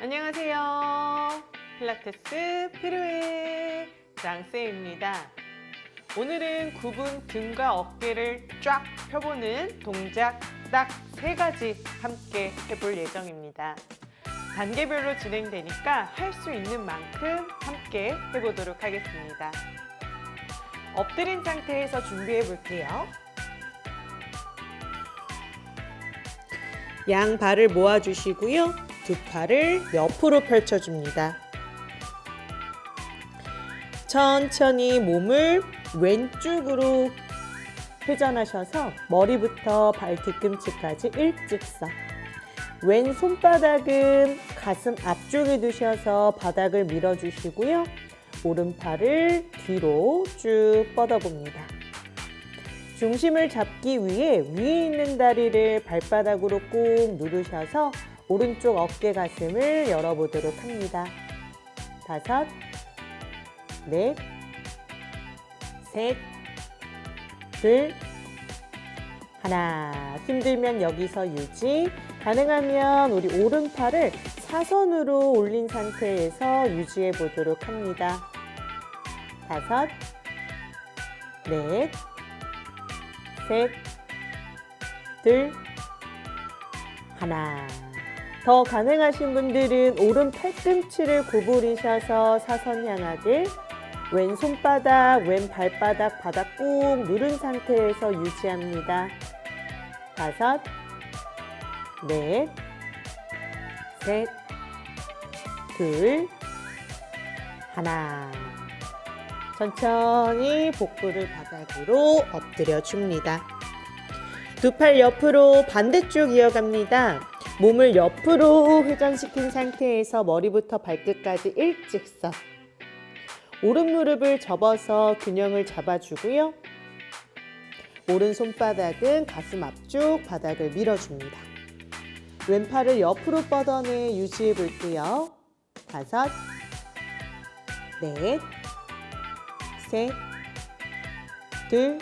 안녕하세요. 필라테스 필요해 장쌤입니다. 오늘은 굽은 등과 어깨를 쫙 펴보는 동작 딱 세 가지 함께 해볼 예정입니다. 단계별로 진행되니까 할 수 있는 만큼 함께 해보도록 하겠습니다. 엎드린 상태에서 준비해 볼게요. 양 발을 모아주시고요. 두 팔을 옆으로 펼쳐줍니다. 천천히 몸을 왼쪽으로 회전하셔서 머리부터 발 뒤꿈치까지 일직선. 왼 손바닥은 가슴 앞쪽에 두셔서 바닥을 밀어주시고요. 오른팔을 뒤로 쭉 뻗어봅니다. 중심을 잡기 위해 위에 있는 다리를 발바닥으로 꾹 누르셔서 오른쪽 어깨 가슴을 열어보도록 합니다. 다섯, 넷, 셋, 둘, 하나. 힘들면 여기서 유지. 가능하면 우리 오른팔을 사선으로 올린 상태에서 유지해 보도록 합니다. 다섯, 넷, 셋, 둘, 하나. 더 가능하신 분들은 오른 팔꿈치를 구부리셔서 사선 향하게 왼 손바닥, 왼 발바닥 바닥 꾹 누른 상태에서 유지합니다. 다섯, 넷, 셋, 둘, 하나. 천천히 복부를 바닥으로 엎드려 줍니다. 두 팔 옆으로 반대쪽 이어갑니다. 몸을 옆으로 회전시킨 상태에서 머리부터 발끝까지 일직선. 오른 무릎을 접어서 균형을 잡아주고요. 오른 손바닥은 가슴 앞쪽 바닥을 밀어줍니다. 왼팔을 옆으로 뻗어내 유지해 볼게요. 다섯, 넷, 셋, 둘,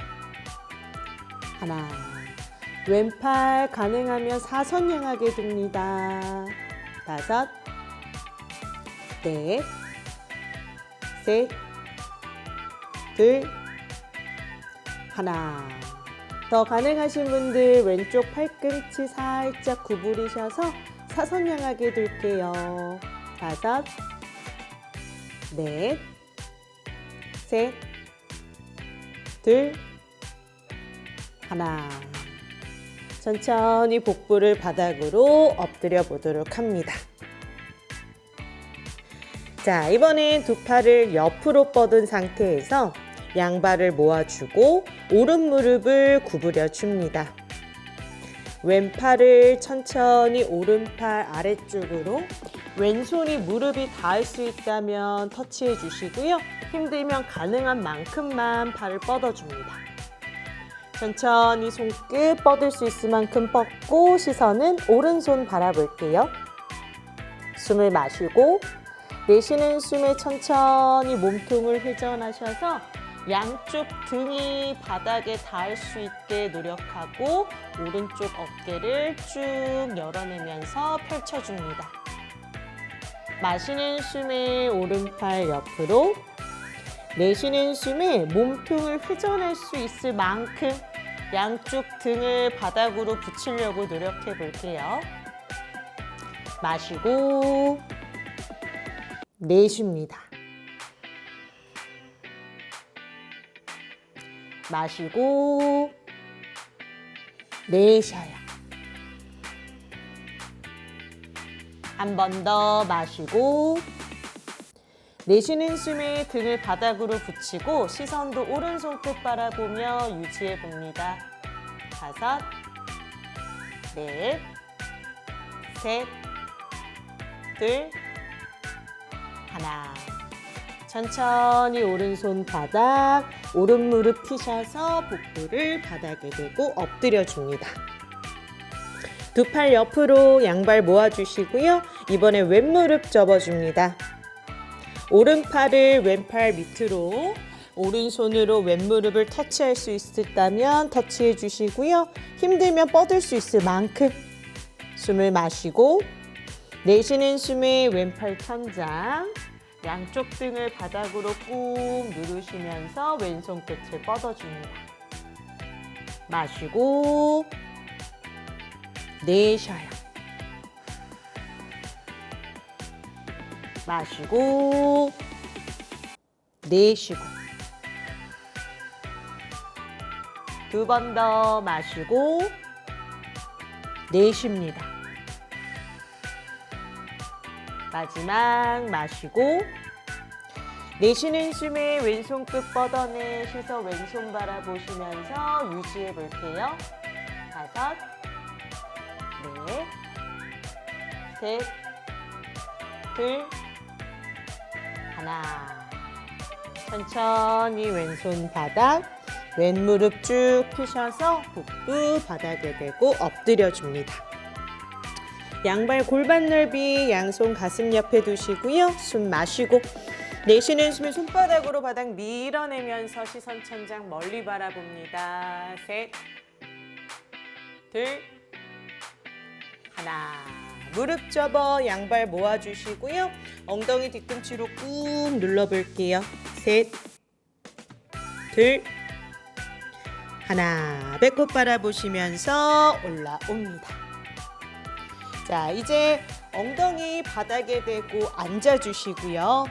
하나. 왼팔 가능하면 사선 향하게 둡니다. 다섯, 넷, 셋, 둘, 하나. 더 가능하신 분들 왼쪽 팔꿈치 살짝 구부리셔서 사선 향하게 둘게요. 다섯, 넷, 셋, 둘, 하나. 천천히 복부를 바닥으로 엎드려 보도록 합니다. 자, 이번엔 두 팔을 옆으로 뻗은 상태에서 양발을 모아주고 오른 무릎을 구부려 줍니다. 왼팔을 천천히 오른팔 아래쪽으로 왼손이 무릎이 닿을 수 있다면 터치해 주시고요. 힘들면 가능한 만큼만 발을 뻗어줍니다. 천천히 손끝 뻗을 수 있을 만큼 뻗고 시선은 오른손 바라볼게요. 숨을 마시고 내쉬는 숨에 천천히 몸통을 회전하셔서 양쪽 등이 바닥에 닿을 수 있게 노력하고 오른쪽 어깨를 쭉 열어내면서 펼쳐줍니다. 마시는 숨에 오른팔 옆으로 내쉬는 숨에 몸통을 회전할 수 있을 만큼 양쪽 등을 바닥으로 붙이려고 노력해 볼게요. 마시고 내쉽니다. 마시고 내쉬어요. 한 번 더 마시고 내쉬는 숨에 등을 바닥으로 붙이고 시선도 오른손 끝 바라보며 유지해 봅니다. 다섯, 넷, 셋, 둘, 하나. 천천히 오른손 바닥, 오른 무릎 펴셔서 복부를 바닥에 대고 엎드려 줍니다. 두 팔 옆으로 양발 모아주시고요. 이번에 왼 무릎 접어줍니다. 오른팔을 왼팔 밑으로 오른손으로 왼무릎을 터치할 수 있다면 터치해 주시고요. 힘들면 뻗을 수 있을 만큼 숨을 마시고 내쉬는 숨에 왼팔 천장, 양쪽 등을 바닥으로 꾹 누르시면서 왼손 끝을 뻗어줍니다. 마시고 내쉬어요. 마시고 내쉬고 두 번 더 마시고 내쉽니다. 마지막 마시고 내쉬는 숨에 왼손 끝 뻗어내셔서 왼손 바라보시면서 유지해 볼게요. 다섯, 넷, 셋, 둘, 하나. 천천히 왼손 바닥, 왼 무릎 쭉 펴셔서 복부 바닥에 대고 엎드려 줍니다. 양발 골반 넓이 양손 가슴 옆에 두시고요. 숨 마시고 내쉬는 숨에 손바닥으로 바닥 밀어내면서 시선 천장 멀리 바라봅니다. 셋, 둘, 하나. 무릎 접어 양발 모아주시고요. 엉덩이 뒤꿈치로 꾹 눌러볼게요. 셋, 둘, 하나. 배꼽 바라보시면서 올라옵니다. 자, 이제 엉덩이 바닥에 대고 앉아주시고요.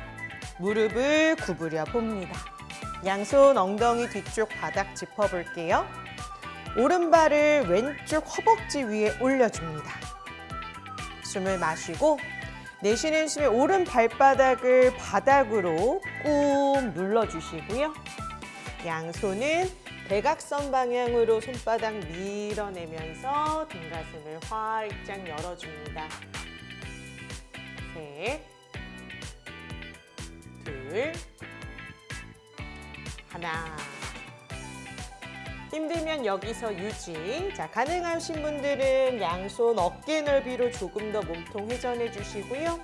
무릎을 구부려 봅니다. 양손 엉덩이 뒤쪽 바닥 짚어볼게요. 오른발을 왼쪽 허벅지 위에 올려줍니다. 숨을 마시고 내쉬는 숨에 오른 발바닥을 바닥으로 꾹 눌러주시고요. 양손은 대각선 방향으로 손바닥 밀어내면서 등 가슴을 활짝 열어줍니다. 셋, 둘, 하나. 힘들면 여기서 유지. 자, 가능하신 분들은 양손 어깨 넓이로 조금 더 몸통 회전해 주시고요.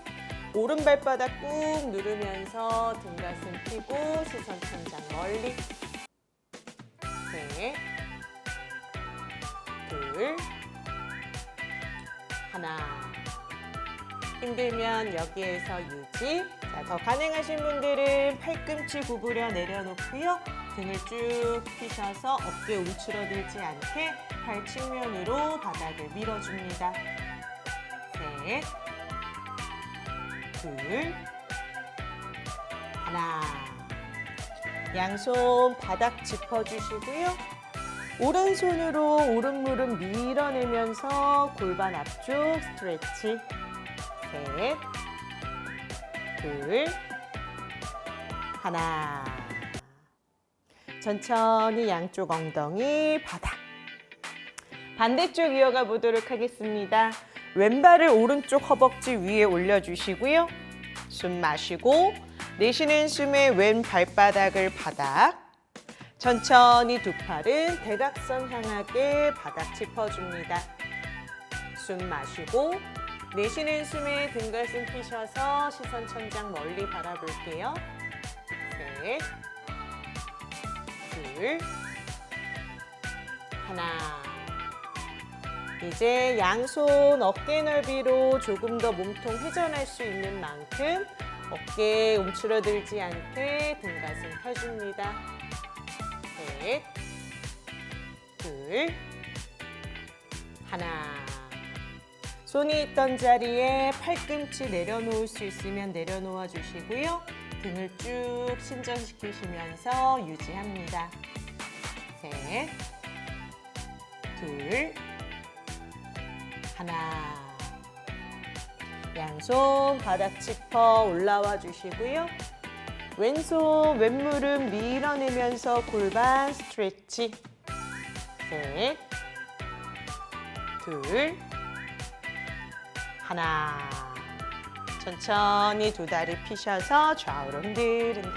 오른 발바닥 꾹 누르면서 등 가슴 펴고 시선 천장 멀리. 셋, 둘, 하나. 힘들면 여기에서 유지. 자, 더 가능하신 분들은 팔꿈치 구부려 내려놓고요. 등을 쭉 펴셔서 어깨 움츠러들지 않게 팔 측면으로 바닥을 밀어줍니다. 셋, 둘, 하나. 양손 바닥 짚어주시고요. 오른손으로 오른 무릎 밀어내면서 골반 앞쪽 스트레치. 셋, 둘, 하나. 천천히 양쪽 엉덩이 바닥. 반대쪽 이어가 보도록 하겠습니다. 왼발을 오른쪽 허벅지 위에 올려주시고요. 숨 마시고 내쉬는 숨에 왼 발바닥을 바닥. 천천히 두 팔은 대각선 향하게 바닥 짚어줍니다. 숨 마시고 내쉬는 숨에 등 가슴 피셔서 시선 천장 멀리 바라볼게요. 셋, 둘, 하나. 이제 양손 어깨 넓이로 조금 더 몸통 회전할 수 있는 만큼 어깨 움츠러들지 않게 등 가슴 펴줍니다. 셋, 둘, 하나. 손이 있던 자리에 팔꿈치 내려놓을 수 있으면 내려놓아 주시고요. 등을 쭉 신전시키시면서 유지합니다. 셋, 둘, 하나. 양손 바닥 짚어 올라와 주시고요. 왼손 왼무릎 밀어내면서 골반 스트레치. 셋, 둘, 하나. 천천히 두 다리 피셔서 좌우로 흔들흔들.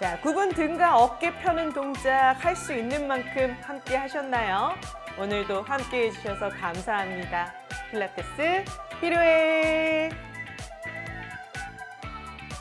자, 구분 등과 어깨 펴는 동작 할 수 있는 만큼 함께 하셨나요? 오늘도 함께 해주셔서 감사합니다. 필라테스 필요해.